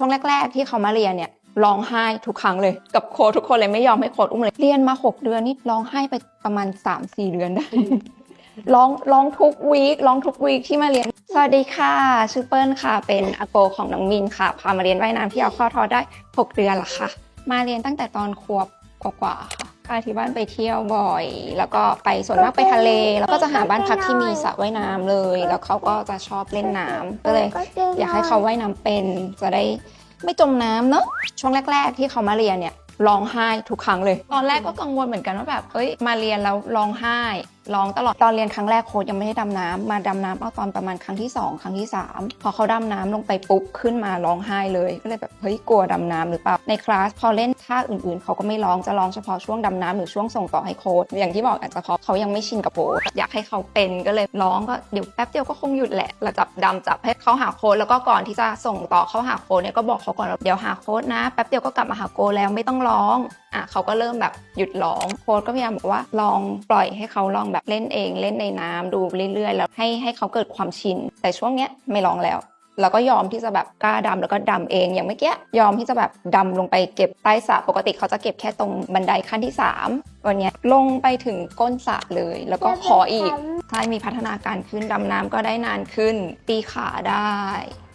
ช่วงแรก ๆ ที่เขามาเรียนเนี่ยร้องไห้ทุกครั้งเลยกับโค้ชทุกคนเลยไม่ยอมให้โค้ชอุ้มเลยเรียนมา 6 เดือนนี่ร้องไห้ไปประมาณ 3-4 เดือนได้ร้องร้องทุกวีคร้องทุกวีคที่มาเรียน สวัสดีค่ะ ชื่อเปิ้ลค่ะ เป็นอาโกของน้องมินค่ะ พามาเรียนว่ายน้ำที่เอาเข้าทอได้ 6 เดือนละค่ะ มาเรียนตั้งแต่ตอนขวบกว่าๆค่ะ พาที่บ้านไปเที่ยวบ่อย แล้วก็ไปส่วนมากไปทะเล แล้วก็จะหาบ้านพักที่มีสระว่ายน้ำเลย แล้วเขาก็จะชอบเล่นน้ำก็เลย อยากให้เขาว่ายน้ำเป็นจะได้ไม่จมน้ำเนอะช่วงแรก ๆ ที่เขามาเรียนเนี่ยร้องไห้ทุกครั้งเลย ตอนแรกก็กังวลเหมือนกันว่าแบบเอ้ยมาเรียนแล้วร้องไห้ ร้องตลอดตอนเรียนครั้งแรกโค้ชยังไม่ได้ดำน้ำมาดำน้ำเอาตอนประมาณครั้งที่สองครั้งที่สามพอเขาดำน้ำลงไปปุ๊บขึ้นมาร้องไห้เลยก็เลยแบบเฮ้ยกลัวดำน้ำหรือเปล่าในคลาสพอเล่นท่าอื่นๆ เขาก็ไม่ร้องจะร้องเฉพาะช่วงดำน้ำหรือช่วงส่งต่อให้โค้ชอย่างที่บอกอาจจะเพราะเขายังไม่ชินกับโค้ชอยากให้เขาเป็นก็เลยร้องก็เดี๋ยวแป๊บเดียวก็คงหยุดแหละเราจับดำจับให้เขาหาโค้ชแล้วก็ก่อนที่จะส่งต่อเขาหาโค้ชเนี่ยก็บอกเขาก่อนว่าเดี๋ยวหาโค้ชนะแป๊บเดียวก็กลับมาหาโค้ชแล้วไม่ต้องร้องอะเขาก็เริ่มแบบหยุดร้องโค้ชก็พยายามบอกว่าลองปล่อยให้เขาลองแบบเล่นเอง เล่นในน้ำดูเรื่อยๆ แล้วให้ให้เขาเกิดความชิน แต่ช่วงเนี้ยไม่ร้องแล้วแล้วก็ยอมที่จะแบบกล้าดำแล้วก็ดำเองอย่างเมื่อกี้ยอมที่จะแบบดำลงไปเก็บใต้สระปกติเขาจะเก็บแค่ตรงบันไดขั้นที่ 3 วันเนี้ยลงไปถึงก้นสระเลย แล้วก็ขออีก ใช่มีพัฒนาการขึ้นดำน้ำก็ได้นานขึ้น ตีขาได้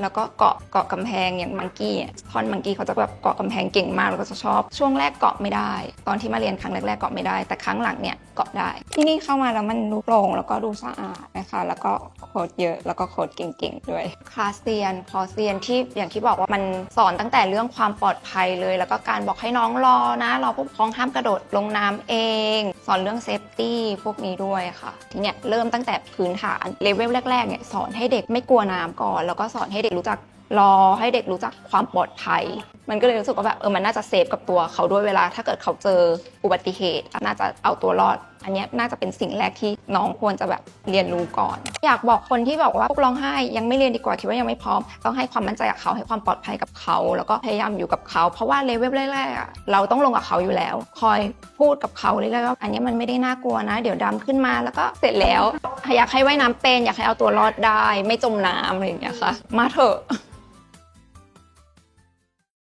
แล้วก็เกาะเกาะกำแพงอย่างมังกี้ท่อนมังกี้เขาจะแบบเกาะกำแพงเก่งมากแล้วก็จะชอบ ช่วงแรกเกาะไม่ได้ ตอนที่มาเรียนครั้งแรกๆเกาะไม่ได้ แต่ครั้งหลังเนี่ยเกาะได้ ที่นี่เข้ามาแล้วมันดูโปร่งแล้วก็ดูสะอาดนะคะ แล้วก็โค้ดเยอะแล้วก็โค้ดเก่งๆด้วยคลาสเรียนคอร์สเรียนที่อย่างที่บอกว่ามันสอนตั้งแต่เรื่องความปลอดภัยเลย แล้วก็การบอกให้น้องรอนะรอผู้ปกครองห้ามกระโดดลงน้ำเอง สอนเรื่องเซฟตี้พวกนี้ด้วยค่ะ ทีเนี้ยเริ่มตั้งแต่พื้นฐานเลเวลแรกๆเนี่ยสอนให้เด็กไม่กลัวน้ำก่อน แล้วก็สอนให้เด็กรู้จักรอให้เด็กรู้จักความปลอดภัย มันก็เลยรู้สึกว่าแบบเออมันน่าจะเซฟกับตัวเขาด้วยเวลา ถ้าเกิดเขาเจออุบัติเหตุ น่าจะเอาตัวรอด อันนี้น่าจะเป็นสิ่งแรกที่น้องควรจะแบบเรียนรู้ก่อน อยากบอกคนที่บอกว่าพวกร้องไห้ยังไม่เรียนดีกว่าคิดว่ายังไม่พร้อม ต้องให้ความมั่นใจกับเขาให้ความปลอดภัยกับเขา แล้วก็พยายามอยู่กับเขา เพราะว่าเลเวลแรกๆเราต้องลงกับเขาอยู่แล้ว คอยพูดกับเขาเรื่อยๆว่าอันนี้มันไม่ได้น่ากลัวนะ เดี๋ยวดำขึ้นมาแล้วก็เสร็จแล้ว อยากให้ว่ายน้ำเป็น อยากให้เอาตัวรอดได้ ไม่จมน้ำอะไรอย่างเงี้ยค่ะ มาเถอะ